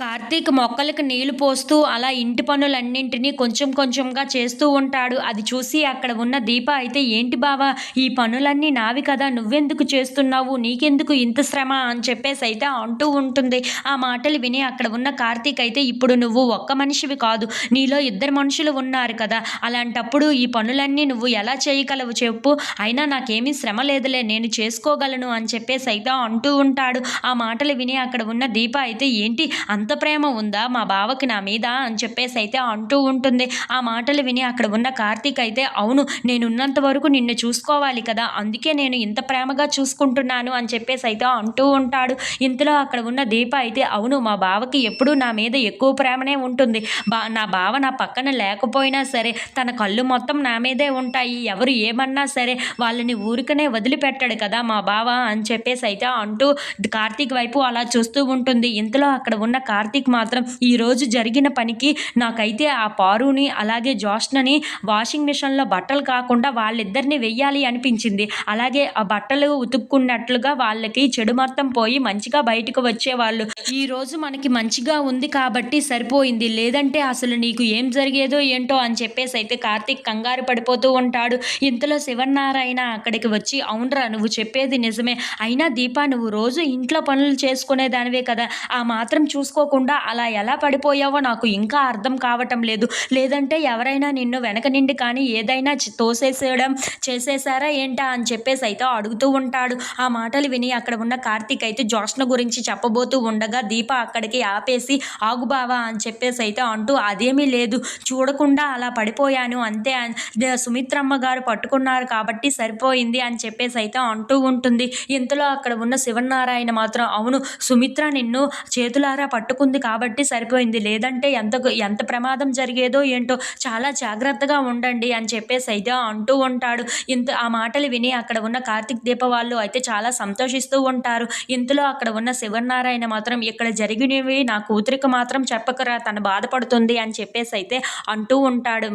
కార్తీక్ మొక్కలకు నీళ్ళు పోస్తూ అలా ఇంటి పనులన్నింటినీ కొంచెం కొంచెంగా చేస్తూ ఉంటాడు. అది చూసి అక్కడ ఉన్న దీప అయితే ఏంటి బావా ఈ పనులన్నీ నావి కదా నువ్వెందుకు చేస్తున్నావు? నీకెందుకు ఇంత శ్రమ? అని చెప్పేసి అయితే అంటూ ఉంటుంది. ఆ మాటలు విని అక్కడ ఉన్న కార్తీక్ అయితే ఇప్పుడు నువ్వు ఒక్క మనిషివి కాదు నీలో ఇద్దరు మనుషులు ఉన్నారు కదా. అలాంటప్పుడు ఈ పనులన్నీ నువ్వు ఎలా చేయగలవు చెప్పు. అయినా నాకేమీ శ్రమ లేదులే నేను చేసుకోగలను అని చెప్పేసి అయితే అంటూ ఉంటాడు. ఆ మాటలు విని అక్కడ ఉన్న దీప అయితే ఏంటి అంత ప్రేమ ఉందా? మా బావకి నా మీద అని చెప్పేసి అయితే అంటూ ఉంటుంది. ఆ మాటలు విని అక్కడ ఉన్న కార్తీక్ అయితే అవును నేనున్నంత వరకు నిన్ను చూసుకోవాలి కదా అందుకే నేను ఇంత ప్రేమగా చూసుకుంటున్నాను అని చెప్పేసి అయితే అంటూ ఉంటాడు. ఇంతలో అక్కడ ఉన్న దీప అయితే అవును మా బావకి ఎప్పుడూ నా మీద ఎక్కువ ప్రేమనే ఉంటుంది. బా నా బావ నా పక్కన లేకపోయినా సరే తన కళ్ళు మొత్తం నా మీదే ఉంటాయి. ఎవరు ఏమన్నా సరే వాళ్ళని ఊరికనే వదిలిపెట్టాడు కదా మా బావ అని చెప్పేసి అయితే అంటూ కార్తీక్ వైపు అలా చూస్తూ ఉంటుంది. ఇంతలో అక్కడ ఉన్న కార్తీక్ మాత్రం ఈరోజు జరిగిన పనికి నాకైతే ఆ పారుని అలాగే జోష్నని వాషింగ్ మిషన్లో బట్టలు కాకుండా వాళ్ళిద్దరిని వెయ్యాలి అనిపించింది. అలాగే ఆ బట్టలు ఉతుక్కున్నట్లుగా వాళ్ళకి చెడు మొత్తం పోయి మంచిగా బయటకు వచ్చేవాళ్ళు. ఈ రోజు మనకి మంచిగా ఉంది కాబట్టి సరిపోయింది. లేదంటే అసలు నీకు ఏం జరిగేదో ఏంటో అని చెప్పేసి అయితే కార్తీక్ కంగారు పడిపోతూ ఉంటాడు. ఇంతలో శివనారాయణ అక్కడికి వచ్చి అవునరా నువ్వు చెప్పేది నిజమే. అయినా దీపా నువ్వు రోజు ఇంట్లో పనులు చేసుకునేదానివే కదా. ఆ మాత్రం చూసుకోకుండా అలా ఎలా పడిపోయావో నాకు ఇంకా అర్థం కావటం లేదు. లేదంటే ఎవరైనా నిన్ను వెనక నిండి కానీ ఏదైనా తోసేసేయడం చేసేసారా ఏంటా అని చెప్పేసి అయితే అడుగుతూ ఉంటాడు. ఆ మాటలు విని అక్కడ ఉన్న కార్తీక్ అయితే జోష్న గురించి చెప్పబోతూ ఉండగా దీప అక్కడికి ఆపేసి ఆగు బావా అని చెప్పేసి అయితే అంటూ అదేమీ లేదు. చూడకుండా అలా పడిపోయాను. అంతే అన్- సుమిత్రమ్మ గారు పట్టుకున్నారు కాబట్టి సరిపోయింది అని చెప్పేసి అయితే అంటూ ఉంటుంది. ఇంతలో అక్కడ ఉన్న శివనారాయణ మాత్రం అవును సుమిత్ర నిన్ను చేతులారా పట్టు పట్టుకుంది కాబట్టి సరిపోయింది. లేదంటే ఎంత ఎంత ప్రమాదం జరిగేదో ఏంటో చాలా జాగ్రత్తగా ఉండండి అని చెప్పేసి అయితే అంటూ ఉంటాడు. ఇంత ఆ మాటలు విని అక్కడ ఉన్న కార్తీక్ దీప వాళ్ళు అయితే చాలా సంతోషిస్తూ ఉంటారు. ఇంతలో అక్కడ ఉన్న శివనారాయణ మాత్రం ఇక్కడ జరిగినవి నా కూతురికి మాత్రం చెప్పకరా తను బాధపడుతుంది అని చెప్పేసి అయితే అంటూ ఉంటాడు.